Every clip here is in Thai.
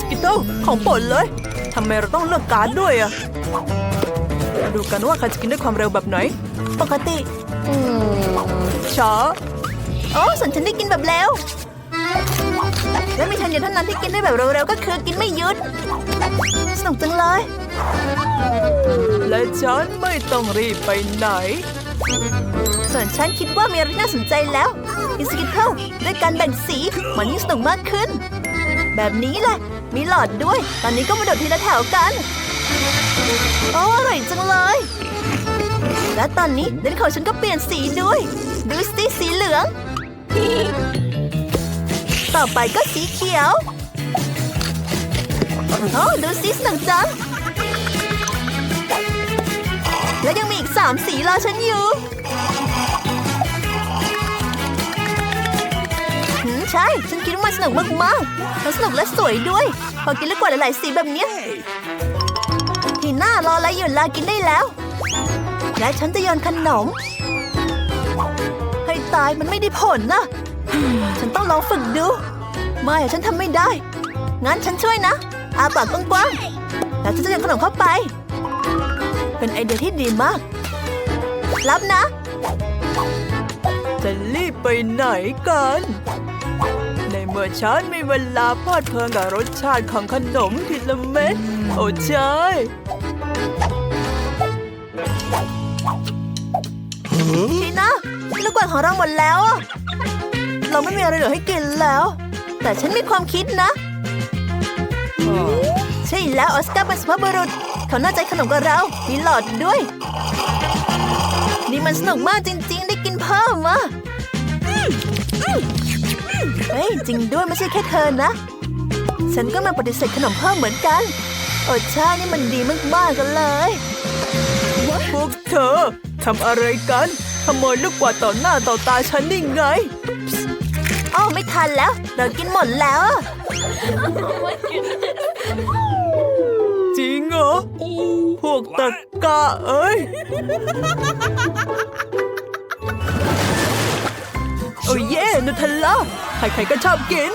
สกิตเตลของโปรดเลยทำไมเราต้องเลือกการ์ดด้วยอะมาดูกันว่าใครจะกินด้วยความเร็วแบบไหน ปกติช้าโอ้ส่วนฉันได้กินแบบเร็วและมีทันเดียวเท่านั้นที่กินได้แบบเร็วๆก็คือกินไม่หยุด สนุกจังเลย และฉันไม่ต้องรีบไปไหน ส่วนฉันคิดว่ามีอะไรน่าสนใจแล้วอิสกิทเทิลด้วยการแบ่งสีมันยิ่งสนุกมากขึ้น แบบนี้แหละมีหลอดด้วย ตอนนี้ก็มาโดดทีละแถวกันโอ้อร่อยจังเลย และตอนนี้เดนของฉันก็เปลี่ยนสีด้วย ดูสิสีเหลือง ต่อไปก็สีเขียว โอ้ดูสิสนุกจัง และยังมีอีกสามสีรอฉันอยู่ ใช่ ฉันคิดว่ามันสนุกมากๆทั้งสนุกและสวยด้วย พอกินแล้วกว่าหลายๆสีแบบเนี้ยทีหน้ารออะไรอยู่ลากินได้แล้ว และฉันจะโยนขนม ให้ตายมันไม่ได้ผลนะ ฉันต้องลองฝึกดู ไม่ฉันทำไม่ได้ งั้นฉันช่วยนะ อาปากกว้างๆแล้วฉันจะโยนขนมเข้าไป เป็นไอเดียที่ดีมาก รับนะจะรีบไปไหนกัน มื่อฉันมีเวลาเพลิดเพลินกับรสชาติของขนมทีละเม็ด โอ้ใช่ทีนะลูกกวาดของเราหมดแล้ว เราไม่มีอะไรเหลือให้กินแล้ว แต่ฉันมีความคิดนะ ใช่แล้วออสการ์เป็นสุภาพบุรุษ เขาน่าใจขนมกับเรามีหลอดด้วย นี่มันสนุกมากจริง ๆ ได้กินเพิ่มอะ เฮ้ยจริงด้วยไม่ใช่แค่เธอนะ ฉันก็มาปฏิเสธขนมเพิ่มเหมือนกันโอ้ใช่นี่มันดีมากๆกันเลยพวกเธอทำอะไรกันขโมยลูกกวาดต่อหน้าต่อตาฉันได้ไงอ้าวไม่ทันแล้ว เรากินหมดแล้วอะจริงเหรอ พวกตะกะเอ้ย โอ้เย่นุทลล่าใครๆก็ชอบกิน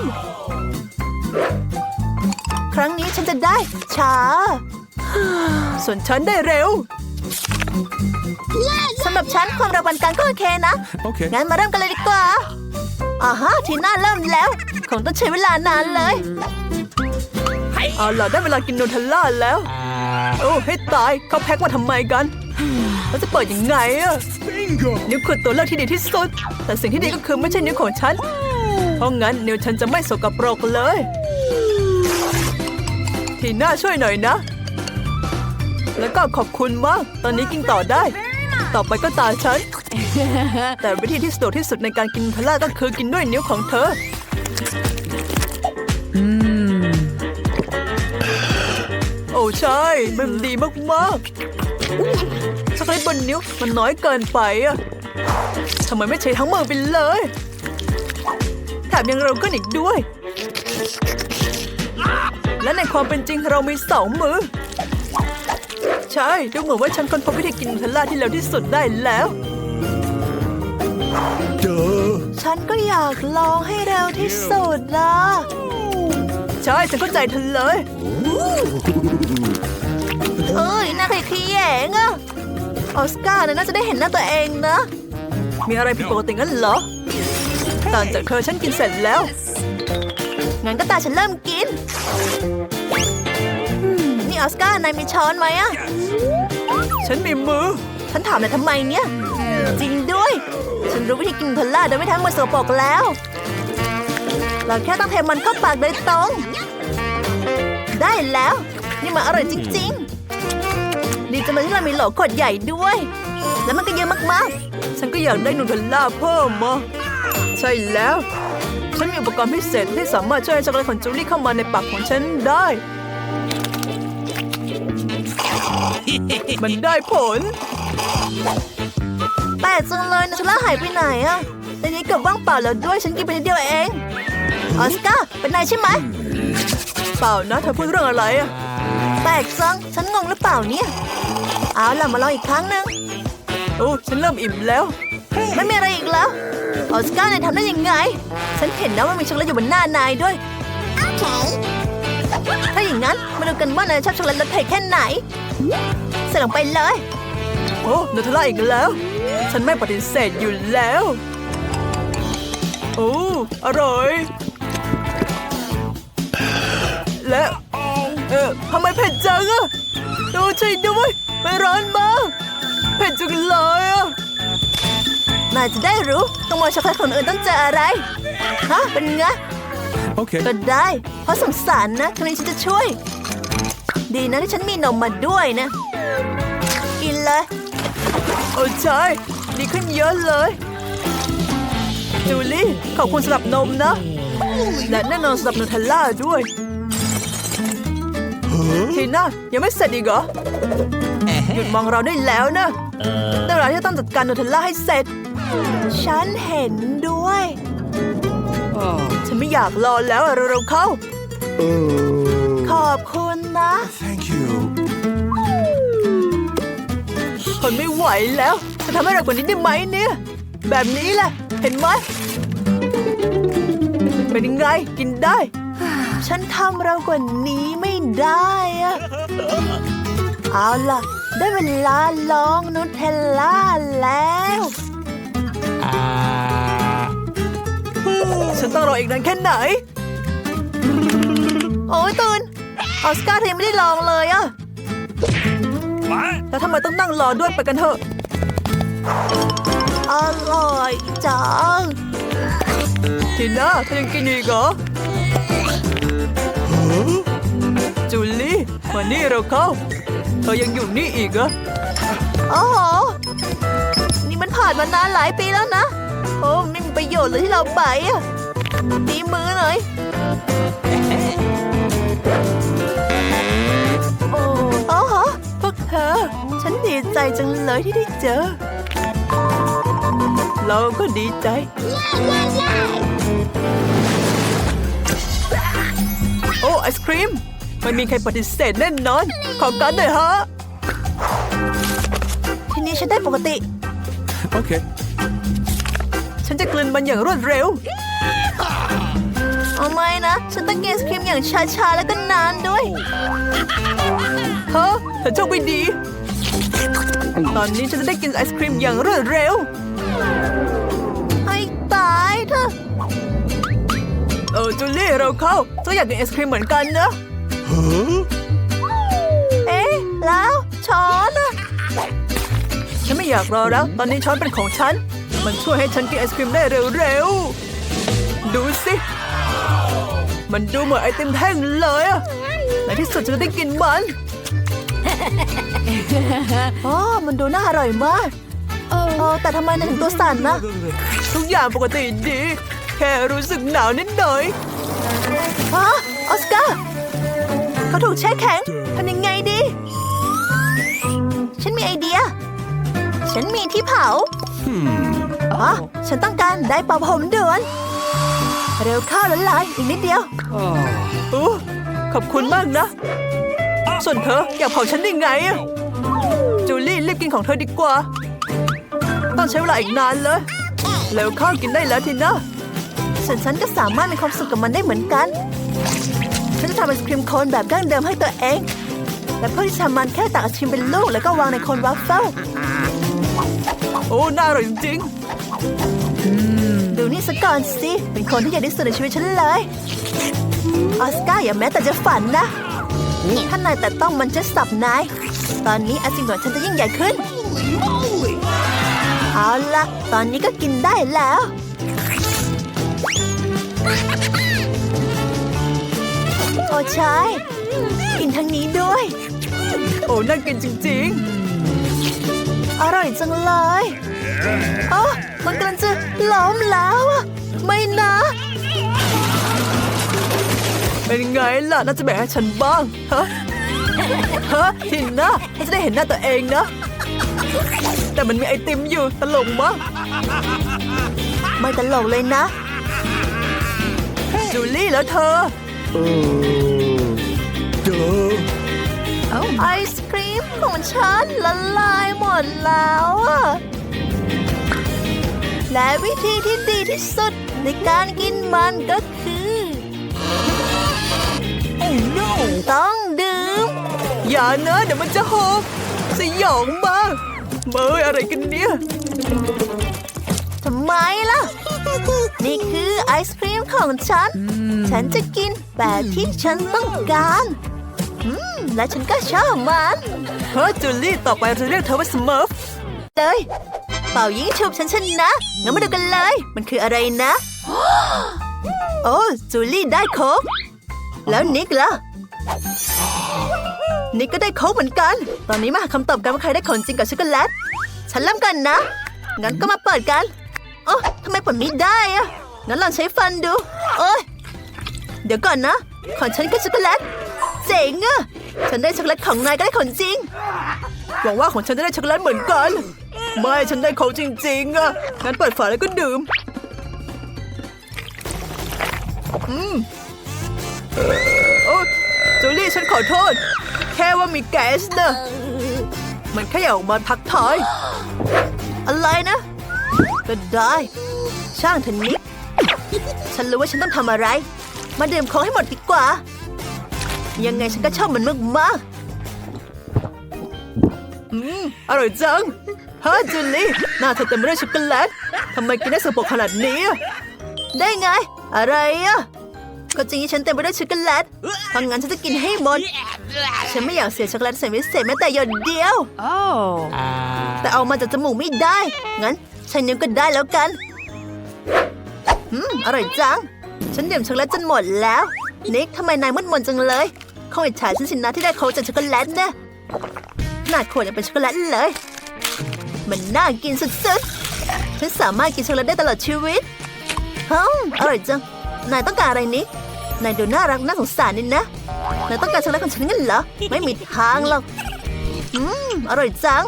ครั้งนี้ฉันจะได้ช้า ส่วนฉันได้เร็วสำหรับฉันความเร็วปานกลางก็โอเคนะ Okay. งั้นมาเริ่มกันเลยดีกว่าอ่าฮะทีน่าเริ่มแล้ว คงต้องใช้เวลานานเลย เอาล่ะได้เวลากินนูเทลล่าแล้ว โอ้ให้ตายเขาแพ็คมาทำไมกัน แล้วจะเปิดยังไงอะนิ้วคือตัวเลือกที่ดีที่สุด แต่สิ่งที่ดีก็คือไม่ใช่นิ้วของฉัน เพราะงั้นนิ้วฉันจะไม่สกปรกเลย ทีน่าช่วยหน่อยนะ แล้วก็ขอบคุณมาก ตอนนี้กินต่อได้ ต่อไปก็ตาฉัน แต่วิธีที่สะดวกที่สุดในการกินนูเทลล่าก็คือกินด้วยนิ้วของเธอโอ้ใช่ มันดีมากๆ ช็อกโกแลตบนนิ้วมันน้อยเกินไปอะทำไมไม่ใช้ทั้งมือไปเลยแถมยังเร็วขึ้นอีกด้วย และในความเป็นจริงเรามีสองมือ ใช่ดูเหมือนว่าฉันค้นพบวิธีกินนูเทลล่าที่เร็วที่สุดได้แล้ว Duh. ฉันก็อยากลองให้เร็วที่สุดนะใช่ฉันเข้าใจเธอเลยเอ้ย น่าขยะแยงอะออสการ์เนี่ยน่าจะได้เห็นหน้าตัวเองนะ มีอะไรผิดปกติงั้นเหรอต่างจากเธอฉันกินเสร็จแล้ว งั้นก็ตาฉันเริ่มกิน นี่ออสการ์นายมีช้อนไหมอะฉันมีมือ ฉันถามนายทำไมเนี่ย จริงด้วย ฉันรู้วิธีกินนูเทลล่าโดยไม่ทำมือสกปรกแล้ว เราแค่ต้องเทมันเข้าปากโดยตรง ได้แล้ว นี่มันอร่อยจริง ดีจังเลยที่เรามีโหลขวดใหญ่ด้วย แล้วมันก็เยอะมากฉันก็อยากได้นูเทลล่าเพิ่มมาใช่แล้ว ฉันมีอุปกรณ์พิเศษที่สามารถช่วยให้ช็อกโกแลตของจูลี่เข้ามาในปากของฉันได้ มันได้ผลๆแต่จังเลยนูเทลล่าหายไปไหนอะในนี้เกือบว่างเปล่าแล้วด้วยฉันกินไปนิดเดียวเอง ออสการ์เป็นนายใช่ไหมเปล่านะเธอพูดเรื่องอะไรอะแปลกจัง ฉันงงหรือเปล่าเนี่ย เอาล่ะมาลองอีกครั้งหนึ่งโอ้ฉันเริ่มอิ่มแล้วไม่มีอะไรอีกแล้วออสการ์นายทำได้ยังไง ฉันเห็นนะว่ามีช็อกโกแลตอยู่บนหน้านายด้วยโอเคถ้าอย่างนั้นมาดูกันว่านายชอบช็อกโกแลตรสเผ็ดแค่ไหนใส่ลงไปเลยโอ้นูเทลล่าอีกแล้ว ฉันไม่ปฏิเสธอยู่แล้วโอ้อร่อย และเออทำไมเผ็ดจังอะดูช่วยด้วย ไม่ร้อนมากเผ็ดจังเลยอะนายจะได้รู้ต้องมองช็อกโกแลตคนอื่นต้องเจออะไรฮะเป็นไง Okay. ก็ได้ เพราะสงสารนะทำไมฉันจะช่วย ดีนะที่ฉันมีนมมาด้วยนะ กินเลยโอ้ใช่ดีขึ้นเยอะเลย จูลี่ขอบคุณสำหรับนมนะ และแน่นอนสำหรับนูเทลล่าด้วยทีน่ายังไม่เสร็จอีกเหรอ หยุดมองเราได้แล้วนะได้เวลาที่จะต้องจัดการนูเทลล่าให้เสร็จ ฉันเห็นด้วยฉันไม่อยากรอแล้วอะเร็วๆเข้า ขอบคุณนะ Thank you. ทนไม่ไหวแล้วจะทำให้เรากว่านี้ได้ไหมเนี่ย แบบนี้แหละ เห็นไหมเป็นยังไงกินได้ ฉันทำเรากว่านี้ไม่ได้อะ เอาล่ะ ได้เวลาลองนูเทลล่าแล้วฉันต้องรออีกนานแค่ไหน โอ้ยตุนออสการ์เธอยังไม่ได้ลองเลยอะแล้วทำไมต้องนั่งรอด้วยไปกันเถอะ อร่อยจังทีน่าเธอยังกินอีกเหรอจูลี่มานี่เราเข้า เธอยังอยู่นี่อีกเหรอโอ้โห นี่มันผ่านมานานหลายปีแล้วนะ โอ้ไม่มีประโยชน์เลยที่เราไปอะตีมือหน่อยโอ้โอ้โหพวกเธอ ฉันดีใจจังเลยที่ได้เจอ เราก็ดีใจโอ้ไอศครีม ไม่มีใครปฏิเสธแน่นอน ขอการหน่อยฮะ ทีนี้ฉันได้ปกติ Okay. ฉันจะกลืนมันอย่างรวดเร็ว เอาไม่นะ ฉันต้องกินไอศครีมอย่างช้าๆ แล้วก็นานด้วย ฮะเธอโชคไม่ดี ตอนนี้ฉันจะได้กินไอศครีมอย่างรวดเร็วให้ตายเถอะ เออจูลี่เราเข้าเจ้าอยากกินไอศครีมเหมือนกันนะ เอ๊ะ แล้วช้อนอะฉันไม่อยากรอแล้ว ตอนนี้ช้อนเป็นของฉัน มันช่วยให้ฉันกินไอศครีมได้เร็วๆ ดูสิ มันดูเหมือนไอติมแท่งเลยอะในที่สุดฉันจะได้กินมันอ๋อมันดูน่าอร่อยมากเออแต่ทำไมนายถึงตัวสั่นนะ ทุกอย่างปกติดี แค่รู้สึกหนาวนิดหน่อยฮะออสการ์ เขาถูกแช่แข็งทำยังไงดี ฉันมีไอเดีย ฉันมีที่เผาอ๋อฉันต้องการได้เป่าผมด่วนเร็วเข้าละลายอีกนิดเดียวโอ้ขอบคุณมากนะ ส่วนเธออยากเผาฉันได้ไงอะจูลี่รีบกินของเธอดีกว่า ต้องใช้เวลาอีกนานเลยแล้วข้าวกินได้แล้วทีนะส่วนฉันก็สามารถมีความสุขกับมันได้เหมือนกัน ฉันจะทำไอศครีมโคนแบบดั้งเดิมให้ตัวเอง และเพื่อที่จะทำมันแค่ตักไอศครีมเป็นลูกแล้วก็วางในโคนวัฟเฟิลโอ้ น่าอร่อยจริงดูนี่ซะก่อนสิ เป็นคนที่ใหญ่ที่สุดในชีวิตฉันเลย ออสการ์อย่าแม้แต่จะฝันนะ ถ้านายแต่ต้องมันจะสับนาย ตอนนี้ไอศครีมของฉันจะยิ่งใหญ่ขึ้น เอาละตอนนี้ก็กินได้แล้ว โอ้ใช่ กินทั้งนี้ด้วยๆโอ้น่ากินจริงอร่อยจังเลยอ๋อมันกำลังจะล้มแล้วอะไม่นะๆเป็นไงล่ะ น่าจะแบ่งให้ฉันบ้างฮะฮะทีน่าฉันจะได้เห็นหน้าตัวเองนะ แต่มันมีไอติมอยู่ตลกมากไม่ตลกเลยนะจูลี่แล้วเธอ Duh. ไอศครีมของฉันละลายหมดแล้วอะและวิธีที่ดีที่สุดในการกินมันก็คือ Oh no! นะเดี๋ยวมันจะหกสยองมากเมยอะไรกันเนี่ยทำไมล่ะ นี่คือไอศครีมของฉัน ฉันจะกินแบบที่ฉันต้องการ อืม และฉันก็ชอบมันเฮ้ยจูลี่ต่อไปเราเรียกเธอว่าสเมิร์ฟเลยเป่ายิงฉุบฉันชนะงั้นมาดูกันเลย มันคืออะไรนะ โอ้จูลี่ได้โค้กแล้วนิกล่ะนิกก็ได้โค้กเหมือนกัน ตอนนี้มาหาคำตอบกันว่าใครได้ของจริงกับช็อกโกแลตฉันเริ่มกันนะ งั้นก็มาเปิดกันโอ้ทำไมเปิดไม่ได้อะงั้นลองใช้ฟันดูโอ้ย เดี๋ยวก่อนนะ ของฉันก็ช็อกโกแลต เจ๋งอะฉันได้ช็อกโกแลตของนายก็ได้ของจริง หวังว่าของฉันจะได้ช็อกโกแลตเหมือนกัน ไม่ฉันได้ของจริง ๆอะงั้นเปิดฝาแล้วก็ดื่ม อืมโอ้จูลี่ฉันขอโทษ แค่ว่ามีแก๊สนะมันแค่อยากออกมาทักทายอะไรนะ ก็ได้ ช่างเถอะนิก ฉันรู้ว่าฉันต้องทำอะไร มาดื่มของให้หมดดีกว่า ยังไงฉันก็ชอบมันมากอืมอร่อยจังฮะจูลี่หน้าเธอเต็มไปด้วยช็อกโกแลตทำไมกินได้สกปรกขนาดนี้อะๆได้ไง อะไรอะก็จริงที่ฉันเต็มไปด้วยช็อกโกแลตเพราะงั้นฉันจะกินให้หมด ฉันไม่อยากเสียช็อกโกแลตใส่พิเศษแม้แต่หยดเดียวแต่เอามาจากจมูกไม่ได้ งั้นใช้นิ้วก็ได้แล้วกัน อืม อร่อยจัง ฉันดื่มช็อกโกแลตจนหมดแล้ว นิกทำไมนายมืดมนจังเลย คงอิจฉาฉันสินะที่ได้โค้กจากช็อกโกแลตนะขนาขวดยังเป็นช็อกโกแลตเลย มันน่ากินสุดๆ ฉันสามารถกินช็อกโกแลตได้ตลอดชีวิตฮึมอร่อยจัง นายต้องการอะไรนิกนายดูน่ารักน่าสงสารนี่นะ นายต้องการช็อกโกแลตของฉันงั้นเหรอ ไม่มีทางหรอก อืม อร่อยจัง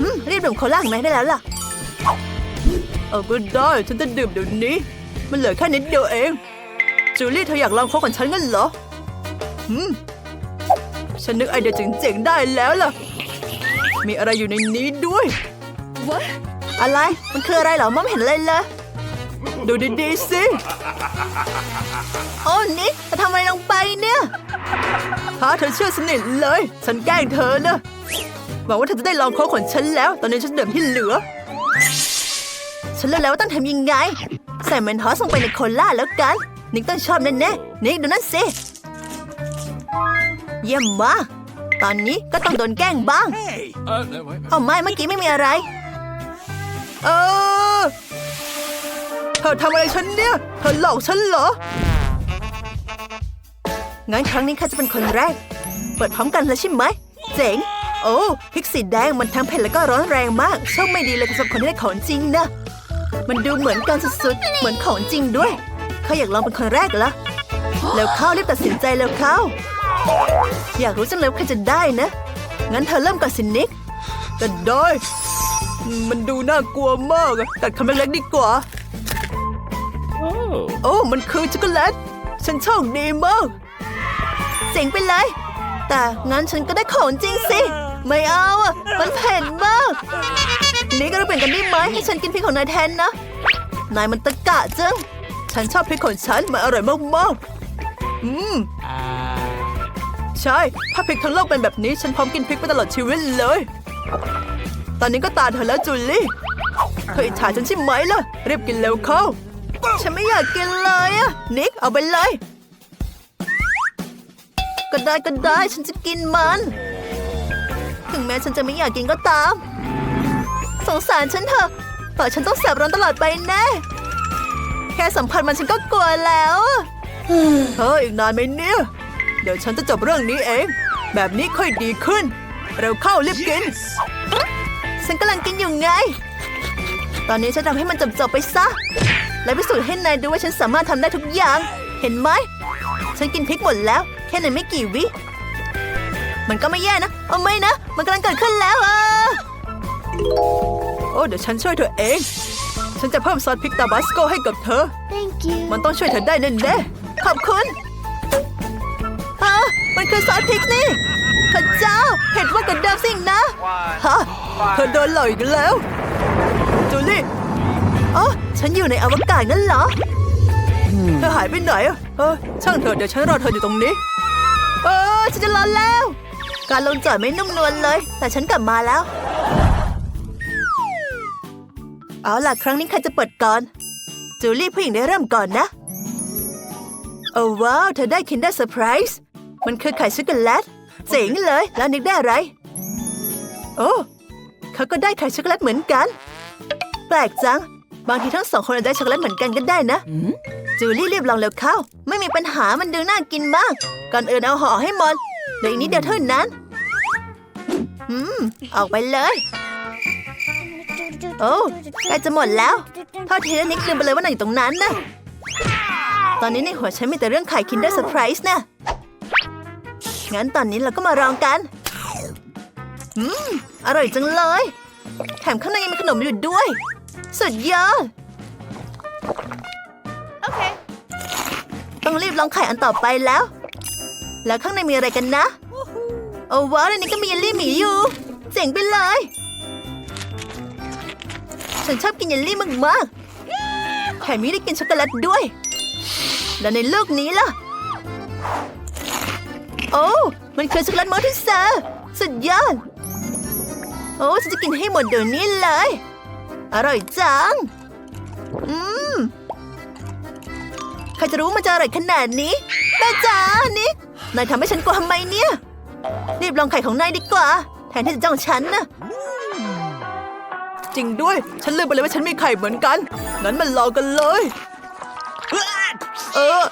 อืม รีบดื่มโคลาของนายได้แล้วล่ะ เอาก็ได้ ฉันจะดื่มเดี๋ยวนี้ มันเหลือแค่นิดเดียวเอง จูลี่เธออยากลองโค้กของฉันงั้นเหรอ ฉันนึกไอเดียเจ๋งๆได้แล้วล่ะ มีอะไรอยู่ในนี้ด้วยอะไรมันคืออะไรเหรอมองไม่เห็นอะไรเลยดูดีๆสิโอ้นิกจะทำอะไรลงไปเนี่ยถ้าเธอเชื่อสนิทเลย ฉันแกล้งเธอนะหวังว่าเธอจะได้ลองโค้กของฉันแล้ว ตอนนี้ฉันดื่มที่เหลือ ฉันรู้แล้วว่าต้องทำยังไง ใส่เมนทอสลงไปในโคลาแล้วกัน นิกต้องชอบแน่ๆนิกดูนั่นสิ เยี่ยมมากตอนนี้ก็ต้องโดนแกล้งบ้าง Uh, no, wait. เอาไม่เมื่อกี้ไม่มีอะไร เออเธอทำอะไรฉันเนี่ย เธอหลอกฉันเหรอ งั้นครั้งนี้ข้าจะเป็นคนแรก เปิดพร้อมกันเลยใช่ไหม เจ๋ง โอ้พริกสีแดงมันทั้งเผ็ดแล้วก็ร้อนแรงมากโชคไม่ดีเลยสำหรับคนที่ได้ของจริงนะ มันดูเหมือนกันสุดๆ เหมือนของจริงด้วยเขาอยากลองเป็นคนแรกเหรอแล้วเข้ารีบตัดสินใจแล้วเข้า อยากรู้จังเลยว่าใครจะได้นะ งั้นเธอเริ่มก่อนสินิกแต่ได้มันดูน่ากลัวมากอะตัดคำเล็กๆดีกว่า โอ้ มันคือช็อกโกแลต ฉันโชคดีมากเจ๋งไปเลย แต่งั้นฉันก็ได้ของจริงสิ ไม่เอาอะ มันเผ็ดมาก นี่ก็เราเปลี่ยนกันได้ไหมให้ฉันกินพริกของนายแทนนะ นายมันตะกะจัง ฉันชอบพริกของฉัน มันอร่อยมากๆ อืม ใช่ ถ้าพริกทั้งโลกเป็นแบบนี้ ฉันพร้อมกินพริกไปตลอดชีวิตเลย ตอนนี้ก็ตาเธอแล้วจูลี่เธออิจฉาฉันใช่ไหมล่ะรีบกินเร็วเข้า ฉันไม่อยากกินเลยอะนิกเอาไปเลย ก็ได้ก็ได้ฉันจะกินมัน ถึงแม้ฉันจะไม่อยากกินก็ตาม สงสารฉันเถอะปล่อฉันต้องแสบร้อนตลอดไปแน่แค่สัมผัสมันฉันก็กลัวแล้วเธออีกนานไหมเนี่ย ดี๋ยวฉันจะจบเรื่องนี้เอง แบบนี้ค่อยดีขึ้น เร็วเข้ารีบกิน ฉันกำลังกินอยู่ไง ตอนนี้ฉันทำให้มันจบๆไปซะ และพิสูจน์ให้นายดูว่าฉันสามารถทำได้ทุกอย่าง เห็นไหม ฉันกินพริกหมดแล้ว แค่ในไม่กี่วิ มันก็ไม่แย่นะ เอาไม่นะ มันกำลังเกิดขึ้นแล้วอะโอ้เดี๋ยวฉันช่วยเธอเอง ฉันจะเพิ่มซอสพริกตาบาสโกให้กับเธอ Thank you มันต้องช่วยเธอได้แน่แน่ขอบคุณฮะ มันคือซอสพริกนี่พระเจ้าเผ็ดว่ากว่าเดิมสิงนะๆฮะเธอโดนหลอกอีกแล้ว จูลี่อ๋อฉันอยู่ในอวกาศนั่นเหรอเธอหายไปไหนอะเออช่างเถอะเดี๋ยวฉันรอเธออยู่ตรงนี้ เออฉันจะรอแล้ว การลงจอดไม่นุ่มนวลเลย แต่ฉันกลับมาแล้ว เอาล่ะครั้งนี้ใครจะเปิดก่อน จูลี่ผู้หญิงได้เริ่มก่อนนะ โอ้ว้าว เธอได้ Kinder Surprise มันคือไข่ช็อกโกแลตเจ๋งเลย แล้วนิกได้อะไร โอ้เขาก็ได้ไข่ช็อกโกแลตเหมือนกัน แปลกจัง บางทีทั้งสองคนอาจได้ช็อกโกแลตเหมือนกันก็ได้นะจูลี่รีบลองเร็วเข้า ไม่มีปัญหามันดูน่ากินมากก่อนอื่นเอาห่อให้หมดเหลืออีกนิดเดียวเท่านั้น อืม ออกไปเลย โอ้ใกล้จะหมดแล้วโทษทีนะนิกลืมไปเลยว่านายอยู่ตรงนั้นนะ ตอนนี้ในหัวฉันมีแต่เรื่องไข่ Kinder Surprise นะ งั้นตอนนี้เราก็มาลองกัน อืม อร่อยจังเลย แถมข้างในยังมีขนมอยู่ด้วย สุดยอดต้องรีบลองไข่อันต่อไปแล้ว แล้วข้างในมีอะไรกันนะ โอ้ว้าวในนี้ก็มีเยลลี่หมีอยู่ เจ๋งไปเลย ฉันชอบกินเยลลี่มากๆแถมมีได้กินช็อกโกแลตด้วย แล้วในลูกนี้ล่ะ โอ้ มันคือช็อกโกแลตมอทิเซอร์สุดยอด โอ้ฉันจะกินให้หมดเดี๋ยวนี้เลย อร่อยจัง อืม ใครจะรู้มันจะอร่อยขนาดนี้ แม่จ๋านิกนายทำให้ฉันกลัวทำไมเนี่ย รีบลองไข่ของนายดีกว่า แทนที่จะจ้องฉันนะจริงด้วย ฉันลืมไปเลยว่าฉันมีไข่เหมือนกัน งั้นมันลองกันเลย เออ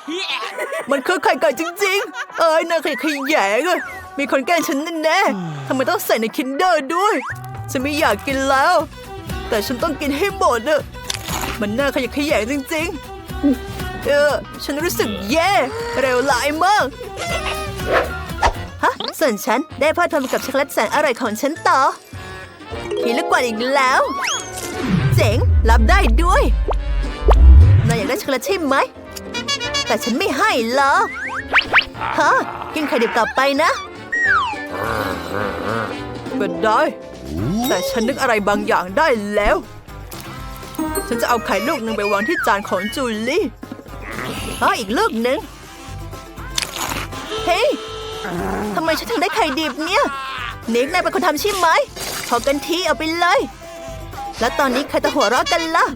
มันคือไข่ไก่จริง ๆ เอ้ยน่าขยะแขยงอะมีคนแกล้งฉันแน่ๆทำไมต้องใส่ในคินเดอร์ด้วย ฉันไม่อยากกินแล้ว แต่ฉันต้องกินให้หมดอะมันน่าขยะแขยงจริง ๆ เออ ฉันรู้สึกแย่ เร็วหลายมาก ฮะ ส่วนฉันได้เพลิดเพลินไปกับช็อกโกแลตแสนอร่อยของฉันต่อมีลูกกวาดอีกแล้ว เจ๋ง รับได้ด้วยนายอยากได้ช็อกโกแลตใช่ไหม แต่ฉันไม่ให้หรอกฮะกินไข่ดิบต่อไปนะก็ได้ แต่ฉันนึกอะไรบางอย่างได้แล้ว ฉันจะเอาไข่ลูกหนึ่งไปวางที่จานของจูลี่อ๋ออีกลูกหนึ่งเฮ้ยทำไมฉันถึงได้ไข่ดิบเนี่ยนิกนายเป็นคนทำใช่ไหมพอกันทีเอาไปเลย แล้วตอนนี้ใครจะหัวเราะกันล่ะ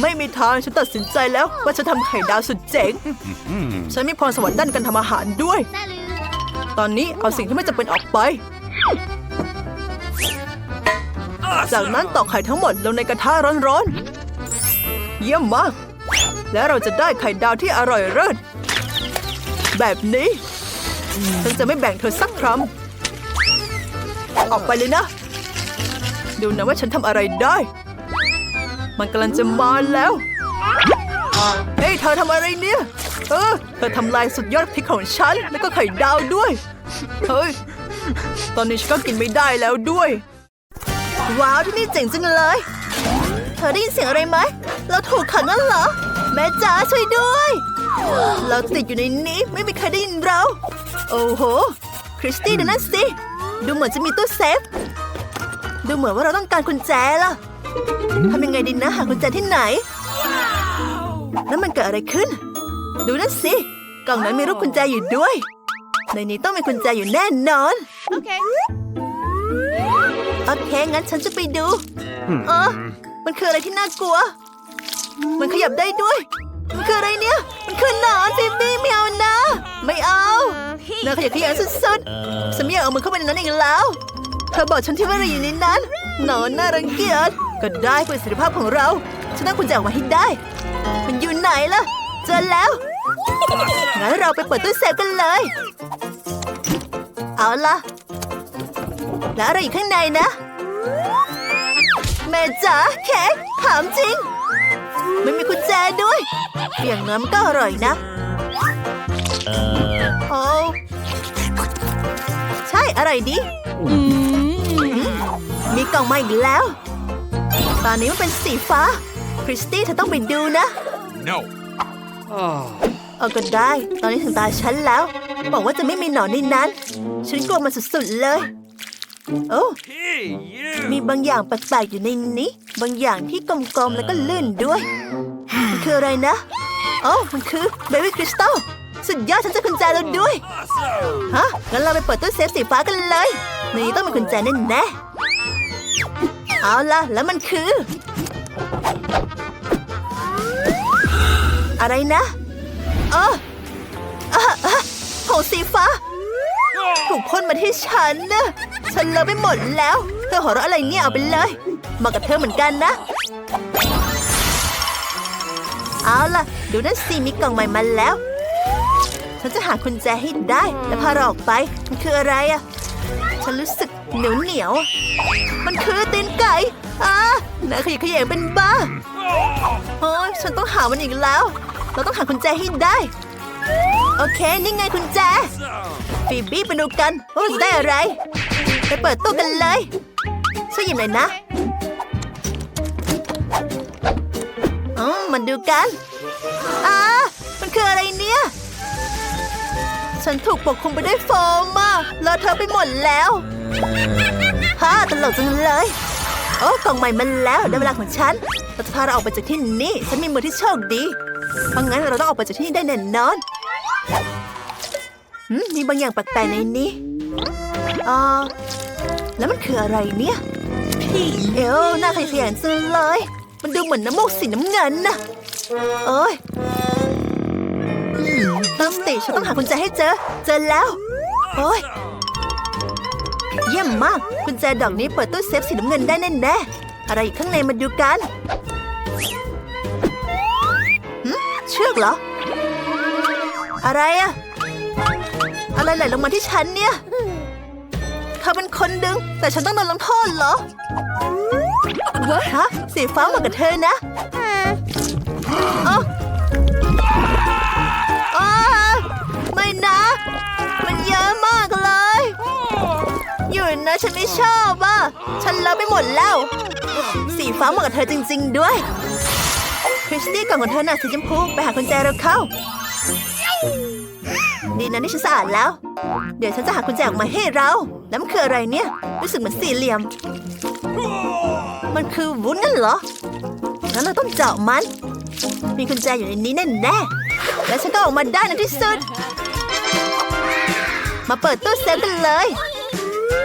ไม่มีทางฉันตัดสินใจแล้วว่าจะทำไข่ดาวสุดเจ๋ง ฉันมีพรสวรรค์ด้านการทำอาหารด้วย ตอนนี้เอาสิ่งที่ไม่จำเป็นออกไป จากนั้นตอกไข่ทั้งหมดลงในกระทะร้อนๆ เยี่ยมมาก แล้วเราจะได้ไข่ดาวที่อร่อยเลิศแบบนี้ ฉันจะไม่แบ่งเธอสักคำออกไปเลยนะ ดูนะว่าฉันทำอะไรได้ มันกำลังจะมาแล้ว เฮ้ยเธอทำอะไรเนี่ย เออเธอทำลายสุดยอดพริกของฉัน แล้วก็ไข่ดาวด้วย เฮ้ย ตอนนี้ฉันก็กินไม่ได้แล้วด้วย ว้าวที่นี่เจ๋งจังเลย เธอได้ยินเสียงอะไรไหม เราถูกขังนั่นเหรอ แม่จ๋าช่วยด้วย เราติดอยู่ในนี้ไม่มีใครได้ยินเรา โอ้โห คริสตี้ดูนั่นสิ ดูเหมือนจะมีตู้เซฟ ดูเหมือนว่าเราต้องการกุญแจล่ะ ทำยังไงดีนะหากุญแจที่ไหน แล้วมันเกิดอะไรขึ้น ดูนั่นสิ กล่องนั้นมีรูปกุญแจอยู่ด้วย ในนี้ต้องมีกุญแจอยู่แน่นอนโอเค งั้นฉันจะไปดู เออ มันคืออะไรที่น่ากลัว มันขยับได้ด้วย มันคืออะไรเนี่ย มันคือหนอนฟิบี้ไม่เอานะ ไม่เอาน่าขยับขยันสุดๆฉันไม่อยากเอามือเข้าไปในนั้นอีกแล้ว เธอบอกฉันที่ว่าเราอยู่ในนั้น หนอนน่ารังเกียจ ก็ได้เพื่อสิทธิภาพของเรา ฉันต้องคุณแจออกมาให้ได้ มันอยู่ไหนล่ะ เจอแล้ว งั้นเราไปเปิดตู้เซฟกันเลย เอาล่ะ แล้วอะไรอยู่ข้างในนะ แม่จ๋าเค้กถามจริง ไม่มีกุญแจด้วย อย่างน้อยมันก็อร่อยนะโอ้ใช่ อร่อยดีมมีกล่องมาอีกแล้ว ตอนนี้มันเป็นสีฟ้า คริสตี้เธอต้องไปดูนะ No. เอาก็ได้ ตอนนี้ถึงตาฉันแล้ว บอกว่าจะไม่มีหนอนในนั้น ฉันกลัวมันสุดๆเลย โอ้ Hey, you. มีบางอย่างแปลกๆอยู่ในนี้ บางอย่างที่กลมๆแล้วก็ลื่นด้วย มันคืออะไรนะ โอ้มันคือเบบี้คริสตัลสุดยอดฉันเจะกุญแจแล้วด้วย ฮะ งั้นเราไปเปิดตู้เซฟสีฟ้ากันเลย ในนี้ต้องมีกุญแจแน่แน่ๆ เอาล่ะ แล้วมันคือ อะไรนะเออเออเออผงสีฟ้า ถูกพ่นมาที่ฉันนะฉันเลอะไปหมดแล้ว เธอหัวเราะอะไรเนี่ยเอาไปเลยมากับเธอเหมือนกันนะ เอาล่ะ ดูนั่นสิมีกล่องใหม่มาแล้ว ฉันจะหากุญแจให้ได้ และพาเราออกไป มันคืออะไรอะฉันรู้สึก เหนียวเหนียว มันคือตีนไก่อ่าน่าขยะแขยงเป็นบ้าโอ้ยฉันต้องหามันอีกแล้ว เราต้องหากุญแจให้ได้ โอเค นี่ไงกุญแจฟีบี้ไปดูกันว่าจะได้อะไร ไปเปิดตู้กันเลยช่วยหยิบหน่อยนะอืมมันดูกันอ่ามันคืออะไรเนี่ย ฉันถูกปกคลุมไปด้วยโฟมอะเลอะเทอะไปหมดแล้วฮ่าตลกจังเลย โอ้กล่องใหม่มันแล้วได้เวลาของฉันเราจะพาเราออกไปจากที่นี่ฉันมีมือที่โชคดีเพราะงั้นเราต้องออกไปจากที่นี่ได้แน่นอนหืมมีบางอย่างแปลกๆในนี้อ่าแล้วมันคืออะไรเนี่ยพี่เอวหน้าขยะๆจังเลย มันดูเหมือนน้ำมูกสีน้ำเงินนะเอ้ย ตั้งสติฉันต้องหากุญแจให้เจอ เจอแล้ว โอ้ยเยี่ยมมากกุญแจดอกนี้เปิดตู้เซฟสีน้ำเงินได้แน่ๆอะไรอยู่ข้างในมาดูกันหืมเชือกเหรอ อะไรอะอะไรไหลลงมาที่ฉันเนี่ยเธอเป็นคนดึง แต่ฉันต้องโดนลงโทษเหรอวะฮะสีฟ้าเหมาะกับเธอนะเอ้าอ้ไม่นะ มันเยอะมากเลยอยู่นะฉันไม่ชอบอะ ฉันเลอะไปหมดแล้ว สีฟ้าเหมาะกับเธอจริง ๆ ด้วย คริสตี้กล่องของเธอน่ะสีชมพูไปหากุญแจเราเข้า ดีนะที่ฉันสะอาดแล้ว เดี๋ยวฉันจะหากุญแจออกมาให้เราแล้วมันคืออะไรเนี่ย รู้สึกเหมือนสี่เหลี่ยม มันคือวุ้นนั่นเหรองั้นเราต้องเจาะมัน มีกุญแจอยู่ในนี้แน่แน่ๆ และฉันก็ออกมาได้ในที่สุด มาเปิดตู้เซฟกันเลย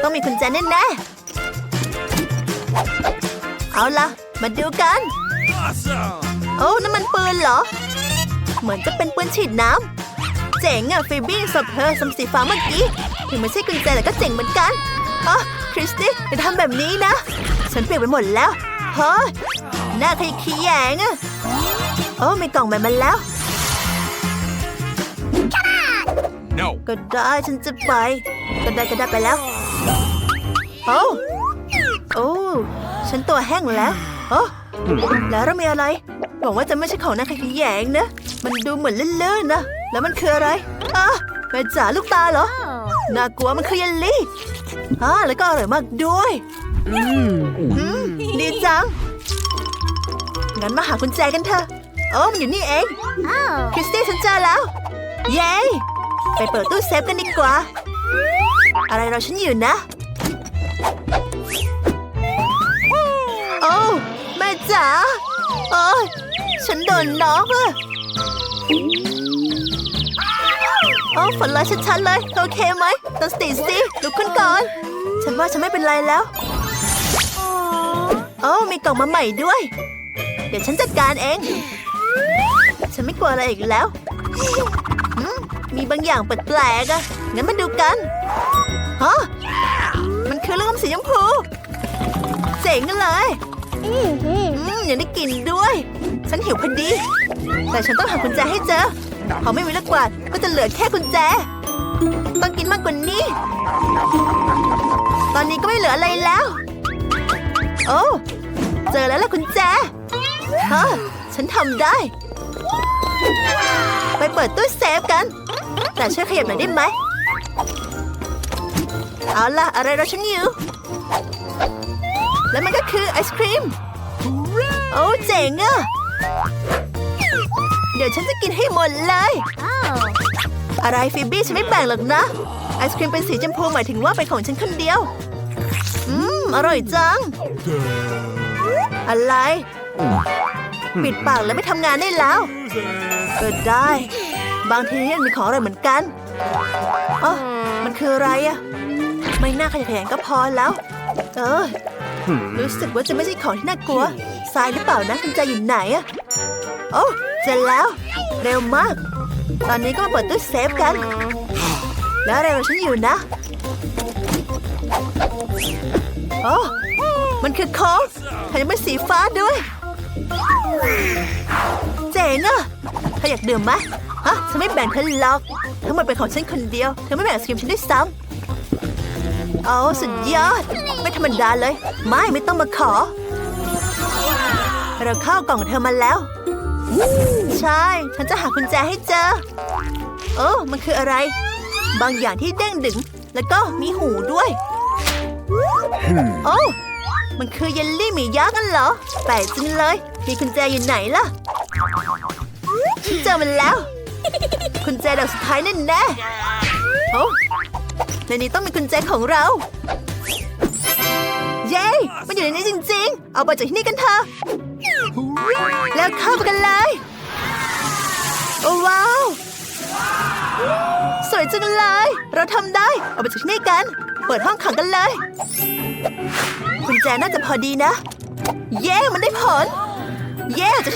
ต้องมีกุญแจแน่แน่ๆเอาล่ะมาดูกัน โอ้นั่นมันปืนเหรอ เหมือนจะเป็นปืนฉีดน้ำ เจ๋งอะฟีบี้สบเธอสมสีฟ้าเมื่อกี้ ถึงไม่ใช่กุญแจแต่ก็เจ๋งเหมือนกันอ๋อคริสตี้อย่าทำแบบนี้นะ ฉันเปลี่ยนไปหมดแล้วเฮ้ยหน้าขยขี้แยงอะโอ้มีกล่องใหม่มาแล้ว No. ก็ได้ฉันจะไป ก็ได้ก็ได้ไปแล้ว โอ้โอ้ฉันตัวแห้งแล้วโอ้แล้วเรามีอะไรหวังว่าจะไม่ใช่ของนักขยแยงนะ มันดูเหมือนลื่นๆนะ แล้วมันคืออะไรอะแม่จ๋าลูกตาเหรอ น่ากลัวมันคือเยลลี่อ่าแล้วก็อร่อยมากด้วยอืมดีจัง งั้นมาหากุญแจกันเถอะ โอ้มันอยู่นี่เอง คริสตี้ฉันเจอแล้ว เย้ ไปเปิดตู้เซฟกันดีกว่า อะไรเราฉันอยู่นะ โอ้แม่จ๋าโอ้ฉันโดนน็อกอะโอ้ฝนลอยชัดๆเลย โอเคไหมตั้งสติสิลุกขึ้นก่อน ฉันว่าฉันไม่เป็นไรแล้วโอ้มีกล่องมาใหม่ด้วย เดี๋ยวฉันจัดการเอง ฉันไม่กลัวอะไรอีกแล้ว มมีบางอย่างแปลกๆอะงั้นมาดูกัน ฮะ มันคือลูกอมสีชมพู เจ๋งเลย อืมยังได้กลิ่นด้วย ฉันหิวพอดี แต่ฉันต้องหากุญแจให้เจอพอไม่มีลูกกวาดก็จะเหลือแค่กุญแจ ต้องกินมากกว่านี้ ตอนนี้ก็ไม่เหลืออะไรแล้ว โอ้ เจอแล้วล่ะกุญแจ ฮะ ฉันทำได้ ไปเปิดตู้เซฟกัน แต่ช่วยขยับหน่อยได้ไหม เอาล่ะ อะไรเราฉันอยู่ แล้วมันก็คือไอศครีม โอ้เจ๋งอะเดี๋ยวฉันจะกินให้หมดเลย อะไรฟิบบี้ฉันไม่แบ่งหรอกนะ ไอศครีมเป็นสีชมพูหมายถึงว่าเป็นของฉันคนเดียว อืม อร่อยจัง อะไร ปิดปากแล้วไม่ทำงานได้แล้ว ก็ได้ บางทีเนี่ยมีของอะไรเหมือนกันอ๋อมันคืออะไรอะไม่น่าขยะแขยงก็พอแล้ว เออ รู้สึกว่าจะไม่ใช่ของที่น่ากลัวทรายหรือเปล่านะกุญแจอยู่ไหนอะโอ้เจอแล้ว เร็วมาก ตอนนี้ก็มาเปิดตู้เซฟกัน แล้วอะไรของฉันอยู่นะโอ้มันคือโค้กแถมยังเป็นสีฟ้าด้วย เจ๋งอะ เธออยากดื่มไหมฮะฉันไม่แบ่งเธอหรอกทั้งหมดเป็นของฉันคนเดียว เธอไม่แบ่งไอศกรีมฉันด้วยซ้ำเอาสุดยอด ไม่ธรรมดาเลย ไม่ไม่ต้องมาขอ เราเข้ากล่องเธอมาแล้ว ใช่ ฉันจะหากุญแจให้เจอเออมันคืออะไร บางอย่างที่เด้งดึง แล้วก็มีหูด้วยโอ้มันคือเยลลี่หมียักษ์กันเหรอแปลกจังเลย มีกุญแจอยู่ไหนล่ะ เจอมันแล้วกุญแจดอกสุดท้ายแน่แน่โอ้ในนี้ต้องมีกุญแจของเรา เย้ มันอยู่ในนี้จริง ๆ เอาไปจากที่นี่กันเถอะแล้วเข้าไปกันเลย โอ้ว้าว สวยจังเลย เราทำได้ เอาไปจากที่นี่กัน เปิดห้องขังกันเลย กุญแจน่าจะพอดีนะ เย้ มันได้ผล เย้ออกจา